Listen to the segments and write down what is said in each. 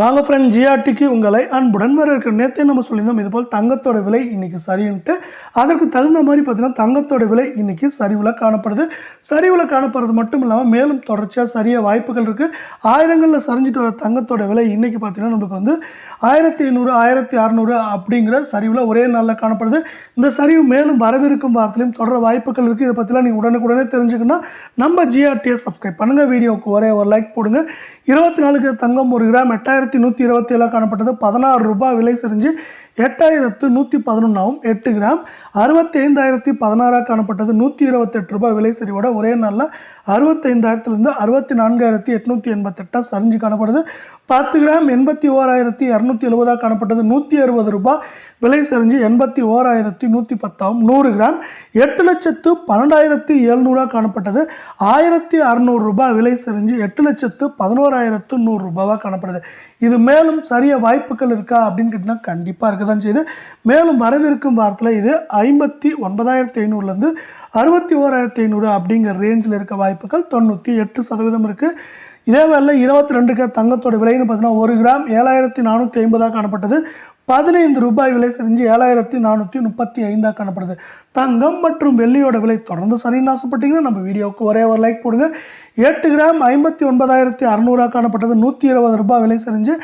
வாங்க ஃப்ரெண்ட் ஜிஆர்டிக்கு உங்களை அன்புடன் இருக்கிற நேற்றே நம்ம சொல்லியிருந்தோம் இதுபோல் தங்கத்தோட விலை இன்றைக்கி சரின்ட்டு. அதற்கு தகுந்த மாதிரி பார்த்தீங்கன்னா தங்கத்தோட விலை இன்றைக்கி சரிவில் காணப்படுது. சரிவில் காணப்படுறது மட்டும் இல்லாமல் மேலும் தொடர்ச்சியாக சரிய வாய்ப்புகள் இருக்குது ஆயிரங்களில் சரிஞ்சிட்டு வர தங்கத்தோட விலை இன்றைக்கி பார்த்தீங்கன்னா நம்மளுக்கு வந்து ஆயிரத்தி ஐநூறு ஆயிரத்தி அறநூறு அப்படிங்கிற சரிவில் ஒரே நாளில் காணப்படுது. இந்த சரிவு மேலும் வரவிருக்கும் வாரத்திலையும் தொடர வாய்ப்புகள் இருக்குது இதை பற்றிலாம் நீங்கள் உடனுக்குடனே தெரிஞ்சுக்கணும் நம்ம ஜிஆர்டியை சப்ஸ்கிரைப் பண்ணுங்கள் வீடியோவுக்கு ஒரே ஒரு லைக் போடுங்க. இருபத்தி நாலுக்கு தங்கம் ஒரு கிராம் எட்டாயிரத்தி நூற்றி இருபத்தி ஏழாக காணப்பட்டது. பதினாறு ரூபாய் விலை செஞ்சு எட்டாயிரத்து நூற்றி பதினொன்றாவும் எட்டு கிராம். அறுபத்தி ஐந்தாயிரத்தி பதினாறாக காணப்பட்டது. நூற்றி இருபத்தெட்டு ரூபாய் விலை சரிவோட ஒரே நாளில் அறுபத்தைந்தாயிரத்துலேருந்து அறுபத்தி நான்காயிரத்தி எட்நூற்றி எண்பத்தெட்டாக சரிஞ்சு காணப்படுது. பத்து கிராம் எண்பத்தி ஓராயிரத்தி இரநூத்தி எழுபதாக காணப்பட்டது. நூற்றி அறுபது ரூபாய் விலை சரிஞ்சு எண்பத்தி ஓராயிரத்தி நூற்றி பத்தாவும் நூறு கிராம். எட்டு லட்சத்து பன்னெண்டாயிரத்தி எழுநூறாக காணப்பட்டது. ஆயிரத்தி அறநூறு ரூபாய் விலை சரிஞ்சு எட்டு லட்சத்து பதினோராயிரத்து நூறு ரூபாவாக காணப்படுது. இது மேலும் சரிய வாய்ப்புகள் இருக்கா அப்படின்னு கேட்டிங்கன்னா கண்டிப்பாக இருக்குது. தான் செய்யுது மேலும் வரவிருக்கும் வாரத்தில் இது ஐம்பத்தி ஒன்பதாயிரத்தி ஐநூறுலேருந்து அறுபத்தி ஓராயிரத்தி ஐநூறு அப்படிங்கிற ரேஞ்சில் இருக்க வாய்ப்புகள் தொண்ணூற்றி எட்டு சதவீதம் இருக்குது இதே வேலை இருபத்தி கிராம் தங்கத்தோட விலைன்னு பார்த்தீங்கன்னா ஒரு கிராம் ஏழாயிரத்தி நானூற்றி ஐம்பதாக காணப்பட்டது. பதினைந்து ரூபாய் விலை செஞ்சு ஏழாயிரத்தி நானூற்றி முப்பத்தி ஐந்தாக காணப்படுது. தங்கம் மற்றும் வெள்ளியோட விலை தொடர்ந்து சரின்னு ஆசைப்பட்டீங்கன்னா நம்ம வீடியோவுக்கு ஒரே ஒரு லைக் போடுங்க. எட்டு கிராம் ஐம்பத்தி ஒன்பதாயிரத்தி அறநூறாக காணப்பட்டது. நூற்றி இருபது ரூபாய் விலை செஞ்சு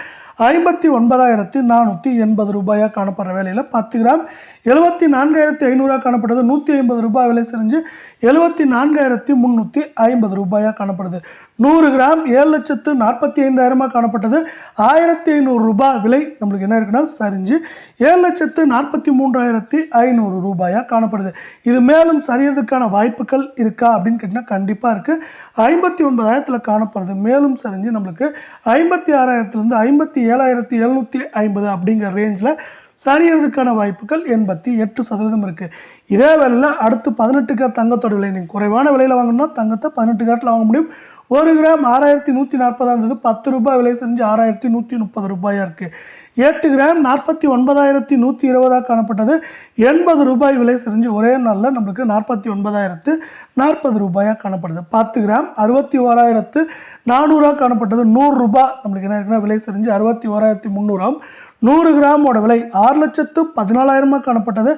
ஐம்பத்தி ஒன்பதாயிரத்தி நானூற்றி எண்பது ரூபாயாக காணப்படுற வேலையில் பத்து கிராம் எழுபத்தி நான்காயிரத்தி ஐநூறாக காணப்படுது. நூற்றி ஐம்பது ரூபாய் விலை செஞ்சு எழுபத்தி நான்காயிரத்தி முந்நூற்றி ஐம்பது ரூபாயாக காணப்படுது. நூறு கிராம் ஏழு லட்சத்து நாற்பத்தி ஐந்தாயிரமாக காணப்பட்டது. ஆயிரத்தி ஐநூறு ரூபாய் விலை நம்மளுக்கு என்ன இருக்குன்னா சரிஞ்சு ஏழு லட்சத்து நாற்பத்தி மூன்றாயிரத்தி ஐநூறு ரூபாயாக காணப்படுது. இது மேலும் சரியறதுக்கான வாய்ப்புகள் இருக்கா அப்படின்னு கேட்டிங்கன்னா கண்டிப்பாக இருக்குது ஐம்பத்தி ஒன்பதாயிரத்தில் காணப்படுது. மேலும் சரிஞ்சு நம்மளுக்கு ஐம்பத்தி ஆறாயிரத்துலேருந்து ஐம்பத்தி ஏழாயிரத்தி எழுநூற்றி ஐம்பது அப்படிங்கிற ரேஞ்சில் சரியறதுக்கான வாய்ப்புகள் எண்பத்தி எட்டு சதவீதம் இருக்குது இதே வேலையில் அடுத்து பதினெட்டு கிராம் தங்கத்தோட விலை நீங்கள் குறைவான விலையில் வாங்கணும்னா தங்கத்தை பதினெட்டு கிராட்டில் வாங்க முடியும். ஒரு கிராம் ஆறாயிரத்தி நூற்றி நாற்பதாக இருந்தது பத்து ரூபாய் விலை செஞ்சு ஆறாயிரத்தி நூற்றி முப்பது ரூபாயாக இருக்குது எட்டு கிராம் நாற்பத்தி ஒன்பதாயிரத்தி நூற்றி இருபதாக காணப்பட்டது. எண்பது ரூபாய் விலை செஞ்சு ஒரே நாளில் நம்மளுக்கு நாற்பத்தி ஒன்பதாயிரத்து நாற்பது ரூபாயாக காணப்படுது. பத்து கிராம் அறுபத்தி ஓராயிரத்து நானூறாக காணப்பட்டது. நூறுரூபா நம்மளுக்கு என்ன இருக்குன்னா விலை செஞ்சு அறுபத்தி ஓராயிரத்தி முந்நூறாம் நூறு கிராமோட விலை ஆறு லட்சத்து பதினாலாயிரமாக காணப்பட்டது.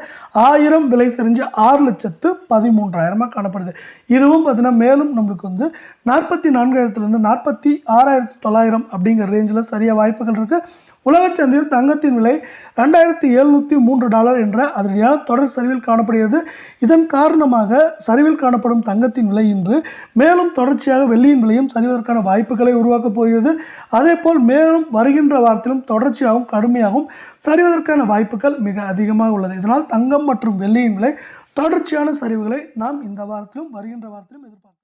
ஆயிரம் விலை செறிஞ்சு ஆறு லட்சத்து பதிமூன்றாயிரமாக காணப்படுது. இதுவும் பார்த்தீங்கன்னா மேலும் நம்மளுக்கு வந்து நாற்பத்தி நான்காயிரத்துலேருந்து நாற்பத்தி ஆறாயிரத்து தொள்ளாயிரம் அப்படிங்கிற ரேஞ்சில் சரியாக வாய்ப்புகள் இருக்குது உலகச் சந்தையில் தங்கத்தின் விலை ரெண்டாயிரத்தி எழுநூற்றி மூன்று டாலர் என்ற அதிரடியான தொடர் சரிவில் காணப்படுகிறது. இதன் காரணமாக சரிவில் காணப்படும் தங்கத்தின் விலை இன்று மேலும் தொடர்ச்சியாக வெள்ளியின் விலையும் சரிவதற்கான வாய்ப்புகளை உருவாக்கப் போகிறது. அதேபோல் மேலும் வருகின்ற வாரத்திலும் தொடர்ச்சியாகவும் கடுமையாகவும் சரிவதற்கான வாய்ப்புகள் மிக அதிகமாக உள்ளது. இதனால் தங்கம் மற்றும் வெள்ளியின் விலை தொடர்ச்சியான சரிவுகளை நாம் இந்த வாரத்திலும் வருகின்ற வாரத்திலும் எதிர்பார்க்கிறோம்